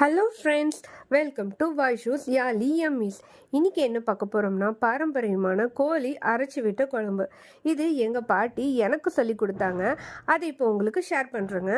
Hello friends welcome to வாய்ஷூஸ் யா லியம்மிஸ் இன்றைக்கி என்ன பார்க்க போகிறோம்னா பாரம்பரியமான கோழி அரைச்சி விட்ட குழம்பு. இது எங்கள் பாட்டி எனக்கு சொல்லி கொடுத்தாங்க. அதை இப்போ உங்களுக்கு ஷேர் பண்ணுறேங்க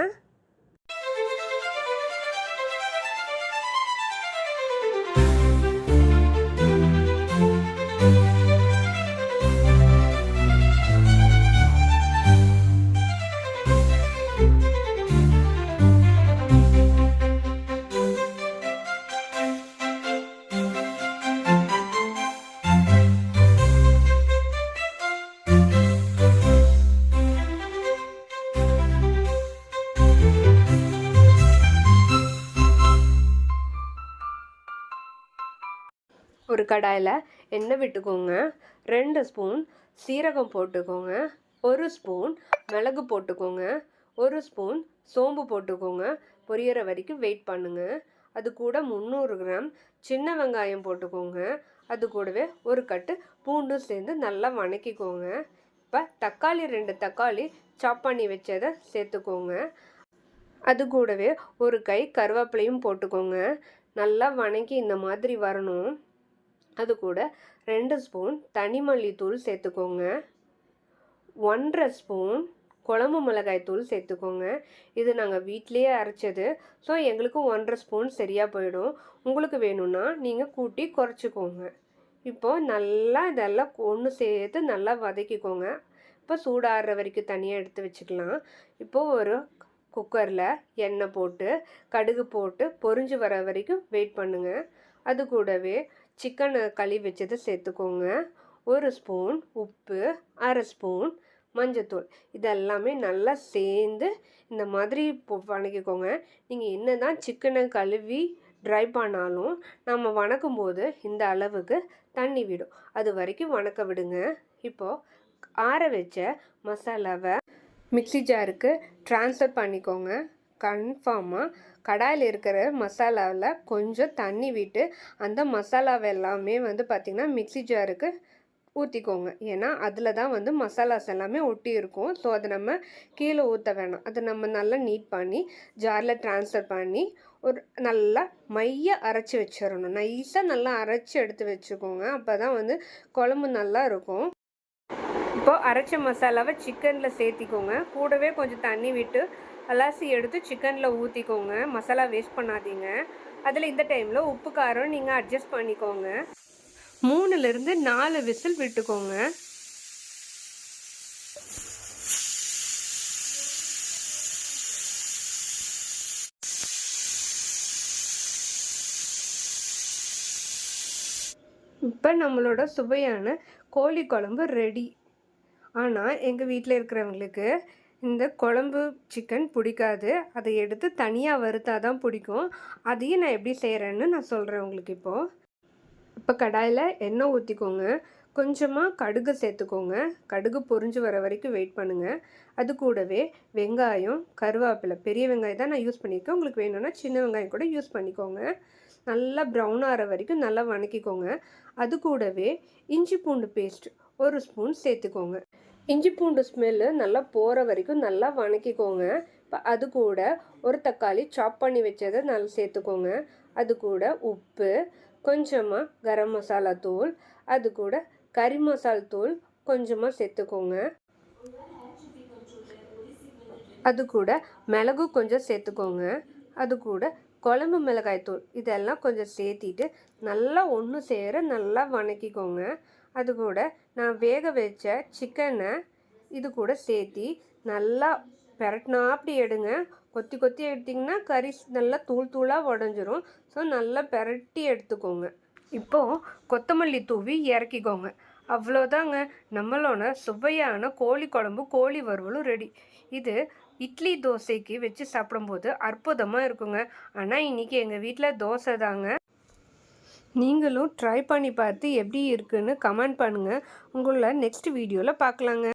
கடாயில் எண்ணெய் விட்டுக்கோங்க. ரெண்டு ஸ்பூன் சீரகம் போட்டுக்கோங்க. ஒரு ஸ்பூன் மிளகு போட்டுக்கோங்க. ஒரு ஸ்பூன் சோம்பு போட்டுக்கோங்க. பொரியற வரைக்கும் வெயிட் பண்ணுங்க. அது கூட முந்நூறு கிராம் சின்ன வெங்காயம் போட்டுக்கோங்க. அது கூடவே ஒரு கட்டு பூண்டும் சேர்ந்து நல்லா வணக்கிக்கோங்க. இப்போ தக்காளி ரெண்டு தக்காளி சாப் பண்ணி வச்சதை சேர்த்துக்கோங்க. அது கூடவே ஒரு கை கருவேப்பிலையும் போட்டுக்கோங்க. நல்லா வணங்கி இந்த மாதிரி வரணும். அது கூட ரெண்டு ஸ்பூன் தனி மல்லித்தூள் சேர்த்துக்கோங்க. ஒன்றரை ஸ்பூன் குழம்பு மிளகாய் தூள் சேர்த்துக்கோங்க. இது நாங்கள் வீட்டிலேயே அரைச்சது. ஸோ எங்களுக்கு ஒன்றரை ஸ்பூன் சரியாக போயிடும். உங்களுக்கு வேணும்னா நீங்கள் கூட்டி குறைச்சிக்கோங்க. இப்போது நல்லா இதெல்லாம் ஒன்று சேர்த்து நல்லா வதக்கிக்கோங்க. இப்போ சூடாடுற வரைக்கும் தனியாக எடுத்து வச்சுக்கலாம். இப்போது ஒரு குக்கரில் எண்ணெய் போட்டு கடுகு போட்டு பொறிஞ்சு வர வரைக்கும் வெயிட் பண்ணுங்கள் அது கூடவே சிக்கனை கழுவி வச்சதை சேர்த்துக்கோங்க. ஒரு ஸ்பூன் உப்பு அரை ஸ்பூன் மஞ்சத்தூள். இதெல்லாமே நல்லா சேர்ந்து இந்த மாதிரி வணக்கிக்கோங்க. நீங்கள் என்ன தான் சிக்கனை கழுவி ட்ரை பண்ணாலும் நம்ம வணக்கும் போது இந்த அளவுக்கு தண்ணி விடும். அது வரைக்கும் வணக்க விடுங்க. இப்போது ஆற வச்ச மசாலாவை மிக்ஸி ஜாருக்கு ட்ரான்ஸ்ஃபர் பண்ணிக்கோங்க. கன்ஃபார்மாக கடாயில் இருக்கிற மசாலாவில் கொஞ்சம் தண்ணி விட்டு அந்த மசாலாவை எல்லாமே வந்து பார்த்திங்கன்னா மிக்ஸி ஜாருக்கு ஊற்றிக்கோங்க ஏன்னா அதில் தான் வந்து மசாலாஸ் எல்லாமே ஒட்டி இருக்கும். ஸோ அதை நம்ம கீழே ஊற்ற வேணாம். அதை நம்ம நல்லா நீட் பண்ணி ஜாரில் ட்ரான்ஸ்ஃபர் பண்ணி ஒரு நல்லா மைய அரைச்சி வச்சிடணும். நைஸாக நல்லா அரைச்சி எடுத்து வச்சுக்கோங்க. அப்போ தான் வந்து குழம்பு நல்லா இருக்கும். இப்போது அரைச்ச மசாலாவை சிக்கனில் சேர்த்திக்கோங்க. கூடவே கொஞ்சம் தண்ணி விட்டு அலாசி எடுத்து சிக்கனில் ஊற்றிக்கோங்க மசாலா வேஸ்ட் பண்ணாதீங்க. அதில் இந்த டைமில் உப்பு காரம் நீங்கள் அட்ஜஸ்ட் பண்ணிக்கோங்க. மூணுலேருந்து நாலு விசில் விட்டுக்கோங்க. இப்போ நம்மளோட சுவையான கோழி குழம்பு ரெடி ஆனால் எங்கள் வீட்டில் இருக்கிறவங்களுக்கு இந்த குழம்பு சிக்கன் பிடிக்காது. அதை எடுத்து தனியாக வறுத்தா தான் பிடிக்கும். அதையும் நான் எப்படி செய்கிறேன்னு நான் சொல்கிறேன் உங்களுக்கு இப்போது இப்போ கடாயில் எண்ணெய் ஊற்றிக்கோங்க கொஞ்சமாக கடுகு சேர்த்துக்கோங்க. கடுகு பொறிஞ்சு வர வரைக்கும் வெயிட் பண்ணுங்கள் அது கூடவே வெங்காயம் கருவேப்பிலை. பெரிய வெங்காயம் தான் நான் யூஸ் பண்ணியிருக்கேன். உங்களுக்கு வேணும்னா சின்ன வெங்காயம் கூட யூஸ் பண்ணிக்கோங்க. நல்லா ப்ரௌன் ஆகிற வரைக்கும் நல்லா வணக்கிக்கோங்க. அது கூடவே இஞ்சி பூண்டு பேஸ்ட் ஒரு ஸ்பூன் சேர்த்துக்கோங்க. இஞ்சி பூண்டு ஸ்மெல்லு நல்லா போகிற வரைக்கும் நல்லா வணக்கிக்கோங்க. இப்போ அது கூட ஒரு தக்காளி சாப் பண்ணி வச்சதை நல்லா சேர்த்துக்கோங்க. அது கூட உப்பு கொஞ்சமாக கரம் மசாலா தூள் அது கூட கறி மசால் தூள் கொஞ்சமாக சேர்த்துக்கோங்க. அது கூட மிளகு கொஞ்சம் சேர்த்துக்கோங்க. அது கூட குழம்பு மிளகாய் தூள் இதெல்லாம் கொஞ்சம் சேர்த்திட்டு நல்லா ஒன்று சேர நல்லா வணக்கிக்கோங்க. அது கூட நான் வேக வச்ச சிக்கனை இது கூட சேர்த்தி நல்லா பெரட்டினாப்படி எடுங்க. கொத்தி கொத்தி எடுத்திங்கன்னா கறி நல்லா தூள் தூளாக உடஞ்சிரும். ஸோ நல்லா பெரட்டி எடுத்துக்கோங்க. இப்போது கொத்தமல்லி தூவி இறக்கிக்கோங்க. அவ்வளோதாங்க நம்மளோட சுவையான கோழி குழம்பு கோழி வறுவலும் ரெடி இது இட்லி தோசைக்கு வச்சு சாப்பிடும்போது அற்புதமாக இருக்குங்க. ஆனால் இன்றைக்கி எங்கள் வீட்டில் தோசை தாங்க. நீங்களும் ட்ரை பண்ணி பார்த்து எப்படி இருக்குன்னு கமெண்ட் பண்ணுங்கள் உங்களை நெக்ஸ்ட் வீடியோவில் பார்க்கலாங்க.